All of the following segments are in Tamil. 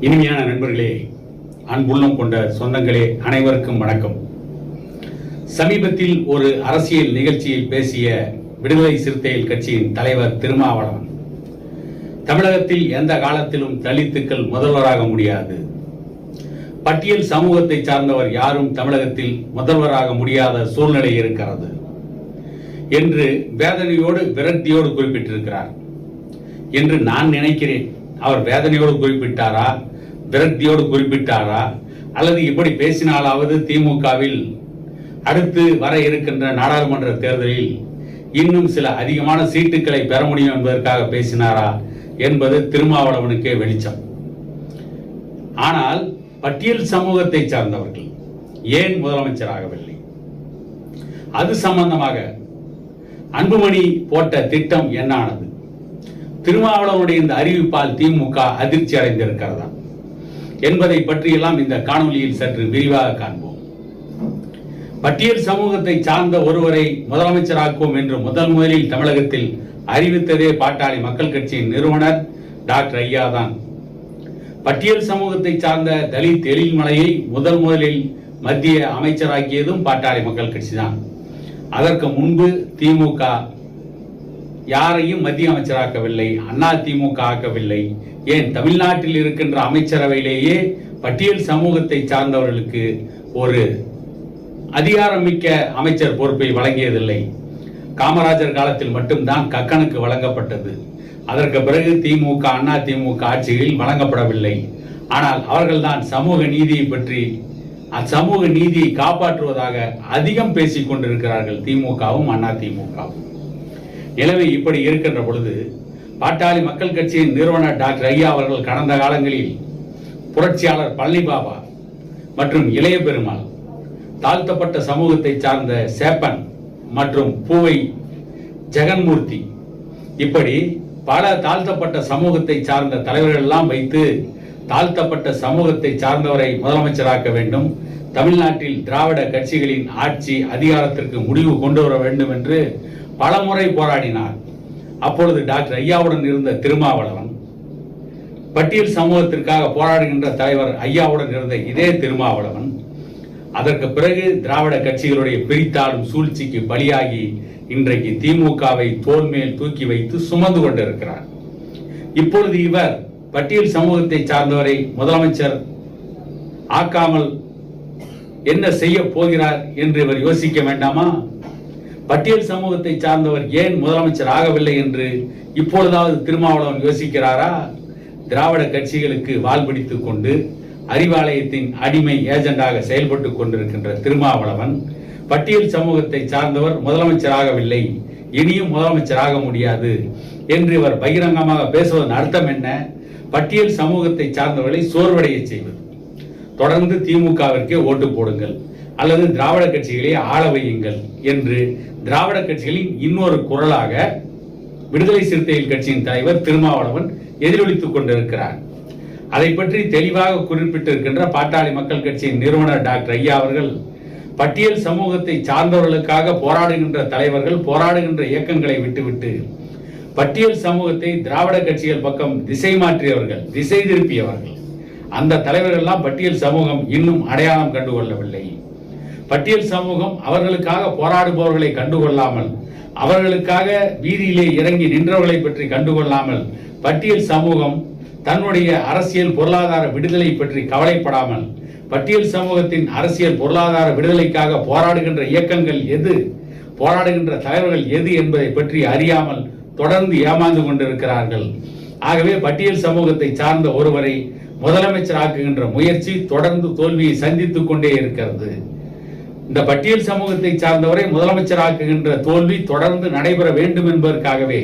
இனிமையான நண்பர்களே அன்புள்ளம் கொண்ட சொந்தங்களே அனைவருக்கும் வணக்கம். சமீபத்தில் ஒரு அரசியல் நிகழ்ச்சியில் பேசிய விடுதலை சிறுத்தைகள் கட்சியின் தலைவர் திருமாவளவன் தமிழகத்தில் எந்த காலத்திலும் தலித்துக்கள் முதல்வராக முடியாது. பட்டியல் சமூகத்தை சார்ந்தவர் யாரும் தமிழகத்தில் முதல்வராக முடியாத சூழ்நிலை இருக்கிறது என்று வேதனையோடு விரக்தியோடு குறிப்பிட்டிருக்கிறார். என்று நான் நினைக்கிறேன். அவர் வேதனையோடு குறிப்பிட்டாரா? விரக்தியோடு குறிப்பிட்டாரா? அல்லது இப்படி பேசினாலாவது திமுகவில் அடுத்து வர இருக்கின்ற நாடாளுமன்ற தேர்தலில் இன்னும் சில அதிகமான சீட்டுகளை பெற முடியும் என்பதற்காக பேசினாரா என்பது திருமாவளவனுக்கே வெளிச்சம். ஆனால் பட்டியல் சமூகத்தை சார்ந்தவர்கள் ஏன் முதலமைச்சராகவில்லை? அது சம்பந்தமாக அன்புமணி போட்ட திட்டம் என்னானது? திருமாவளவனுடைய இந்த அறிவிப்பால் திமுக அதிர்ச்சி அடைந்திருக்கிறதா? என்பதை பற்றியெல்லாம் இந்த காணொலியில் சற்று விரிவாக காண்போம். பட்டியல் சமூகத்தை சார்ந்த ஒருவரை முதலமைச்சராக்குவோம் என்று முதல் முதலில் தமிழகத்தில் அறிவித்ததே பாட்டாளி மக்கள் கட்சியின் நிறுவனர் டாக்டர் ஐயா தான் பட்டியல் சமூகத்தை சார்ந்த தலித் எழில்மலையை முதல் முதலில் மத்திய அமைச்சராக்கியதும் பாட்டாளி மக்கள் கட்சி தான் அதற்கு முன்பு திமுக யாரையும் மத்திய அமைச்சராக்கவில்லை அண்ணா திமுக ஆக்கவில்லை. ஏன் தமிழ்நாட்டில் இருக்கின்ற அமைச்சரவையிலேயே பட்டியல் சமூகத்தை சார்ந்தவர்களுக்கு ஒரு அதிகாரமிக்க அமைச்சர் பொறுப்பை வழங்கியதில்லை. காமராஜர் காலத்தில் மட்டும்தான் கக்கனுக்கு வழங்கப்பட்டது. அதற்கு பிறகு திமுக அண்ணா திமுக ஆட்சிகளில் வழங்கப்படவில்லை. ஆனால் அவர்கள்தான் சமூக நீதியை பற்றி அச்சமூக நீதியை காப்பாற்றுவதாக அதிகம் பேசிக் கொண்டிருக்கிறார்கள் திமுகவும் அண்ணா திமுகவும் நிலைமை இப்படி இருக்கின்ற பொழுது பாட்டாளி மக்கள் கட்சியின் நிறுவனர் டாக்டர் ஐயா அவர்கள் கடந்த காலங்களில் புரட்சியாளர் பழனி பாபா மற்றும் இளைய பெருமாள் தாழ்த்தப்பட்ட சமூகத்தை சார்ந்த சேப்பன் மற்றும் பூவை ஜெகன்மூர்த்தி இப்படி பல தாழ்த்தப்பட்ட சமூகத்தை சார்ந்த தலைவர்கள் எல்லாம் வைத்து தாழ்த்தப்பட்ட சமூகத்தை சார்ந்தவரை முதலமைச்சராக்க வேண்டும். தமிழ்நாட்டில் திராவிட கட்சிகளின் ஆட்சி அதிகாரத்திற்கு முடிவு கொண்டு வர வேண்டும் என்று பலமுறை போராடினார். அப்பொழுது டாக்டர் ஐயாவுடன் இருந்த திருமாவளவன் பட்டியல் சமூகத்திற்காக போராடுகின்ற தலைவர் ஐயாவுடன் இருந்த இதே திருமாவளவன் அதற்கு பிறகு திராவிட கட்சிகளுடைய பிரித்தாளும் சூழ்ச்சிக்கு பலியாகி இன்றைக்கு திமுகவை தோல் மேல் தூக்கி வைத்து சுமந்து கொண்டிருக்கிறார். இப்பொழுது இவர் பட்டியல் சமூகத்தை சார்ந்தவரை முதலமைச்சர் ஆக்காமல் என்ன செய்ய போகிறார் என்று இவர் யோசிக்க வேண்டாமா? பட்டியல் சமூகத்தை சார்ந்தவர் ஏன் முதலமைச்சர் ஆகவில்லை என்று இப்பொழுதாவது திருமாவளவன் யோசிக்கிறாரா? திராவிட கட்சிகளுக்கு வால் பிடித்துக் கொண்டு அறிவாலயத்தின் அடிமை ஏஜெண்டாக செயல்பட்டு கொண்டிருக்கின்ற திருமாவளவன் பட்டியல் சமூகத்தை சார்ந்தவர் முதலமைச்சராகவில்லை இனியும் முதலமைச்சராக முடியாது என்று இவர் பகிரங்கமாக பேசுவதன் அர்த்தம் என்ன? பட்டியல் சமூகத்தை சார்ந்தவர்களை சோர்வடைய செய்வது. தொடர்ந்து திமுகவிற்கே ஓட்டு போடுங்கள் அல்லது திராவிட கட்சிகளை ஆள வையுங்கள் என்று திராவிட கட்சிகளின் இன்னொரு குரலாக விடுதலை சிறுத்தைகள் கட்சியின் தலைவர் திருமாவளவன் எதிரொலித்துக் கொண்டிருக்கிறார். அதை பற்றி தெளிவாக குறிப்பிட்டிருக்கின்ற பாட்டாளி மக்கள் கட்சியின் நிறுவனர் டாக்டர் ஐயா அவர்கள் பட்டியல் சமூகத்தை சார்ந்தவர்களுக்காக போராடுகின்ற தலைவர்கள் போராடுகின்ற இயக்கங்களை விட்டுவிட்டு பட்டியல் சமூகத்தை திராவிட கட்சிகள் பக்கம் திசை மாற்றியவர்கள் திசை திருப்பியவர்கள். அந்த தலைவர்கள்லாம் பட்டியல் சமூகம் இன்னும் அடையாளம் கண்டுகொள்ளவில்லை. பட்டியல் சமூகம் அவர்களுக்காக போராடுபவர்களை கண்டுகொள்ளாமல் அவர்களுக்காக வீதியிலே இறங்கி நின்றவர்களை பற்றி கண்டுகொள்ளாமல் பட்டியல் சமூகம் தன்னுடைய அரசியல் பொருளாதார விடுதலை பற்றி கவலைப்படாமல் பட்டியல் சமூகத்தின் அரசியல் பொருளாதார விடுதலைக்காக போராடுகின்ற இயக்கங்கள் எது? போராடுகின்ற தலைவர்கள் எது என்பதை பற்றி அறியாமல் தொடர்ந்து ஏமாந்து கொண்டிருக்கிறார்கள். ஆகவே பட்டியல் சமூகத்தை சார்ந்த ஒருவரை முதலமைச்சராக்குகின்ற முயற்சி தொடர்ந்து தோல்வியை சந்தித்துக் கொண்டே இருக்கிறது. இந்த பட்டியல் சமூகத்தை சார்ந்தவரை முதலமைச்சராக்குகின்ற தோல்வி தொடர்ந்து நடைபெற வேண்டும் என்பதற்காகவே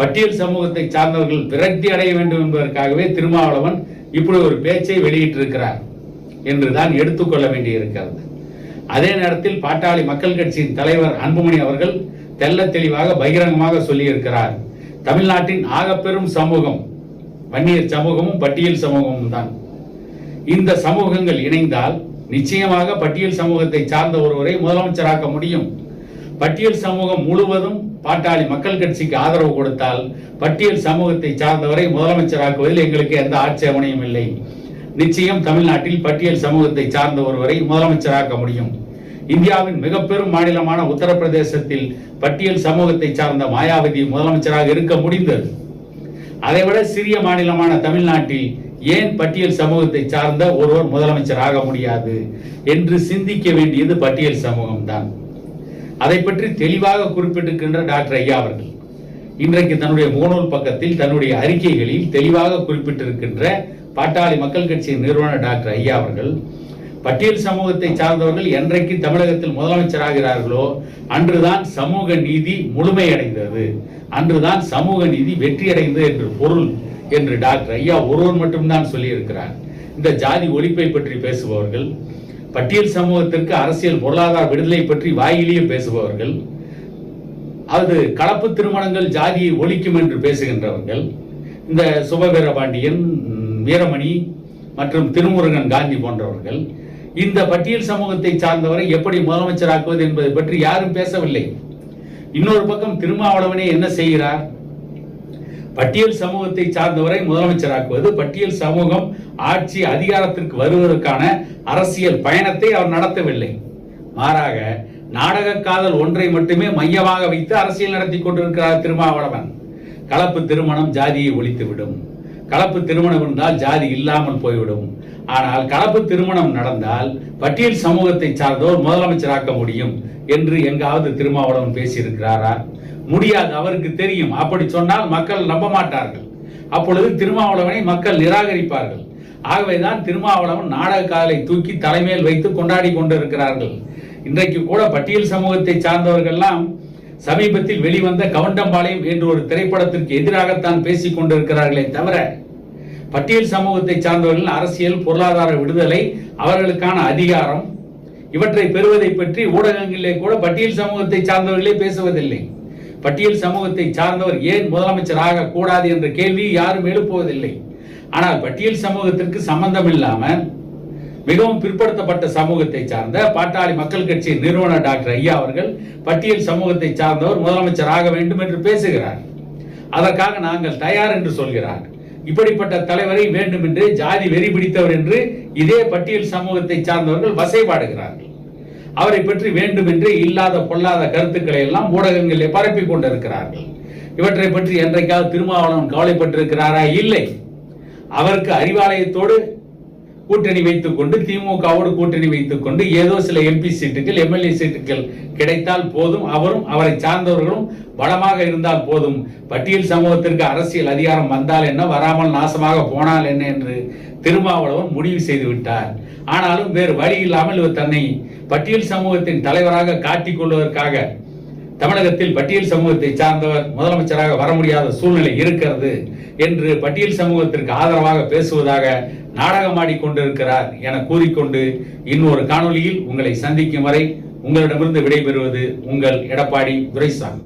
பட்டியல் சமூகத்தை சார்ந்தவர்கள் விரக்தி அடைய வேண்டும் என்பதற்காகவே திருமாவளவன் இப்படி ஒரு பேச்சை வெளியிட்டிருக்கிறார் என்றுதான் எடுத்துக்கொள்ள வேண்டியிருக்கிறது. அதே நேரத்தில் பாட்டாளி மக்கள் கட்சியின் தலைவர் அன்புமணி அவர்கள் தெல்ல தெளிவாக பகிரங்கமாக சொல்லியிருக்கிறார். தமிழ்நாட்டின் ஆகப்பெரும் சமூகம் வன்னியர் சமூகமும் பட்டியல் சமூகமும் தான். இந்த சமூகங்கள் இணைந்தால் நிச்சயமாக பட்டியல் சமூகத்தை சார்ந்த ஒருவரை முதலமைச்சராக்க முடியும். பட்டியல் சமூகம் முழுவதும் பாட்டாளி மக்கள் கட்சிக்கு ஆதரவு கொடுத்தால் பட்டியல் சமூகத்தை சார்ந்தவரை முதலமைச்சராக்குவதில் எங்களுக்கு எந்த ஆட்சேபனையும் இல்லை. நிச்சயம் தமிழ்நாட்டில் பட்டியல் சமூகத்தை சார்ந்த ஒருவரை முதலமைச்சராக்க முடியும். இந்தியாவின் மிக பெரும் மாநிலமான உத்தரப்பிரதேசத்தில் பட்டியல் சமூகத்தை சார்ந்த மாயாவதி முதலமைச்சராக இருக்க முடிந்தது. அதைவிட சிறிய மாநிலமான தமிழ்நாட்டில் ஏன் பட்டியல் சமூகத்தை சார்ந்த ஒருவர் முதலமைச்சர் ஆக முடியாது என்று சிந்திக்க வேண்டியது பட்டியல் சமூகம்தான். அதை பற்றி தெளிவாக குறிப்பிட்டிருக்கின்ற டாக்டர் ஐயா அவர்கள் இன்றைக்கு தன்னுடைய முகநூல் பக்கத்தில் தன்னுடைய அறிக்கைகளில் தெளிவாக குறிப்பிட்டிருக்கின்ற பாட்டாளி மக்கள் கட்சியின் நிறுவனர் டாக்டர் ஐயா அவர்கள் பட்டியல் சமூகத்தை சார்ந்தவர்கள் என்றைக்கு தமிழகத்தில் முதலமைச்சராகிறார்களோ அன்றுதான் சமூக நீதி முழுமையடைந்தது. அன்றுதான் சமூக நீதி வெற்றியடைந்தது என்று பொருள் என்று டாக்டர் ஐயா ஒருவர் மட்டும்தான் சொல்லியிருக்கிறார். இந்த ஜாதி ஒழிப்பை பற்றி பேசுபவர்கள் பட்டியல் சமூகத்திற்கு அரசியல் பொருளாதார விடுதலை பற்றி வாயிலேயே பேசுபவர்கள் அது கலப்பு திருமணங்கள் ஜாதியை ஒழிக்கும் என்று பேசுகின்றவர்கள் இந்த சுபவீரபாண்டியன் வீரமணி மற்றும் திருமுருகன் காந்தி போன்றவர்கள் இந்த பட்டியல் சமூகத்தை சார்ந்தவரை எப்படி முதலமைச்சராக்குவது என்பது பற்றி யாரும் பேசவில்லை. இன்னொரு பக்கம் திருமாவளவனே என்ன செய்கிறார்? பட்டியல் சமூகத்தை சார்ந்தவரை முதலமைச்சராக்குவது பட்டியல் சமூகம் ஆட்சி அதிகாரத்திற்கு வருவதற்கான அரசியல் பயணத்தை அவர் நடத்தவில்லை. மாறாக நாடக காதல் ஒன்றை மட்டுமே மையமாக வைத்து அரசியல் நடத்தி கொண்டிருக்கிறார் திருமாவளவன். கலப்பு திருமணம் ஜாதியை ஒழித்துவிடும். கலப்பு திருமணம் இருந்தால் ஜாதி இல்லாமல் போய்விடும். ஆனால் கலப்பு திருமணம் நடந்தால் பட்டியல் சமூகத்தை சார்ந்தோர் முதலமைச்சராக்க முடியும் என்று எங்காவது திருமாவளவன் பேசியிருக்கிறாரா? முடியாது அவருக்கு தெரியும். அப்படி சொன்னால் மக்கள் நம்ப மாட்டார்கள். அப்பொழுது திருமாவளவனை மக்கள் நிராகரிப்பார்கள். ஆகவேதான் திருமாவளவன் நாடக காலை தூக்கி தலைமையில் வைத்து கொண்டாடி கொண்டிருக்கிறார்கள். இன்றைக்கு கூட பட்டியல் சமூகத்தை சார்ந்தவர்கள்லாம் சமீபத்தில் வெளிவந்த கவண்டம்பாளையம் என்ற ஒரு திரைப்படத்திற்கு எதிராகத்தான் பேசிக் கொண்டிருக்கிறார்களே தவிர பட்டியல் சமூகத்தை சார்ந்தவர்கள் அரசியல் பொருளாதார விடுதலை அவர்களுக்கான அதிகாரம் இவற்றை பெறுவதை பற்றி ஊடகங்களிலே கூட பட்டியல் சமூகத்தை சார்ந்தவர்களே பேசுவதில்லை. பட்டியல் சமூகத்தை சார்ந்தவர் ஏன் முதலமைச்சர் ஆகக்கூடாது கூடாது என்ற கேள்வி யாரும் எழுப்புவதில்லை. ஆனால் பட்டியல் சமூகத்திற்கு சம்பந்தம் இல்லாமல் மிகவும் பிற்படுத்தப்பட்ட சமூகத்தை சார்ந்த பாட்டாளி மக்கள் கட்சி நிறுவனர் டாக்டர் ஐயா அவர்கள் பட்டியல் சமூகத்தை சார்ந்தவர் முதலமைச்சர் ஆக வேண்டும் என்று பேசுகிறார். அதற்காக நாங்கள் தயார் என்று சொல்கிறார். இப்படிப்பட்ட தலைவரை வேண்டும் என்று ஜாதி வெறி பிடித்தவர் என்று இதே பட்டியல் சமூகத்தை சார்ந்தவர்கள் வசைபாடுகிறார்கள். அவரை பற்றி வேண்டும் என்று இல்லாத பொல்லாத கருத்துக்களை எல்லாம் ஊடகங்களிலே பரப்பி கொண்டிருக்கிறார்கள். இவற்றை பற்றி என்றைக்காவது திருமாவளவன் கவலைப்பட்டிருக்கிறாரா? இல்லை. அவருக்கு அறிவாலயத்தோடு கூட்டணி வைத்துக் கொண்டு திமுகவோடு கூட்டணி வைத்துக் கொண்டு ஏதோ சில எம்பி சீட்டுகள் எம்எல்ஏ சீட்டுகள் கிடைத்தால் போதும். அவரும் அவரை சார்ந்தவர்களும் பலமாக இருந்தால் போதும். பட்டியல் சமூகத்திற்கு அரசியல் அதிகாரம் வந்தால் என்ன? வராமல் நாசமாக போனால் என்ன என்று திருமாவளவன் முடிவு செய்து விட்டார். ஆனாலும் வேறு வழி இல்லாமல் இவர் தன்னை பட்டியல் சமூகத்தின் தலைவராக காட்டிக் கொள்வதற்காக தமிழகத்தில் பட்டியல் சமூகத்தை சார்ந்தவர் முதலமைச்சராக வர முடியாத சூழ்நிலை இருக்கிறது என்று பட்டியல் சமூகத்திற்கு ஆதரவாக பேசுவதாக நாடகமாடி கொண்டிருக்கிறார் என கூறிக்கொண்டு இன்னொரு காணொளியில் உங்களை சந்திக்கும் வரை உங்களிடமிருந்து விடைபெறுவது உங்கள் எடப்பாடி துரைசாமி.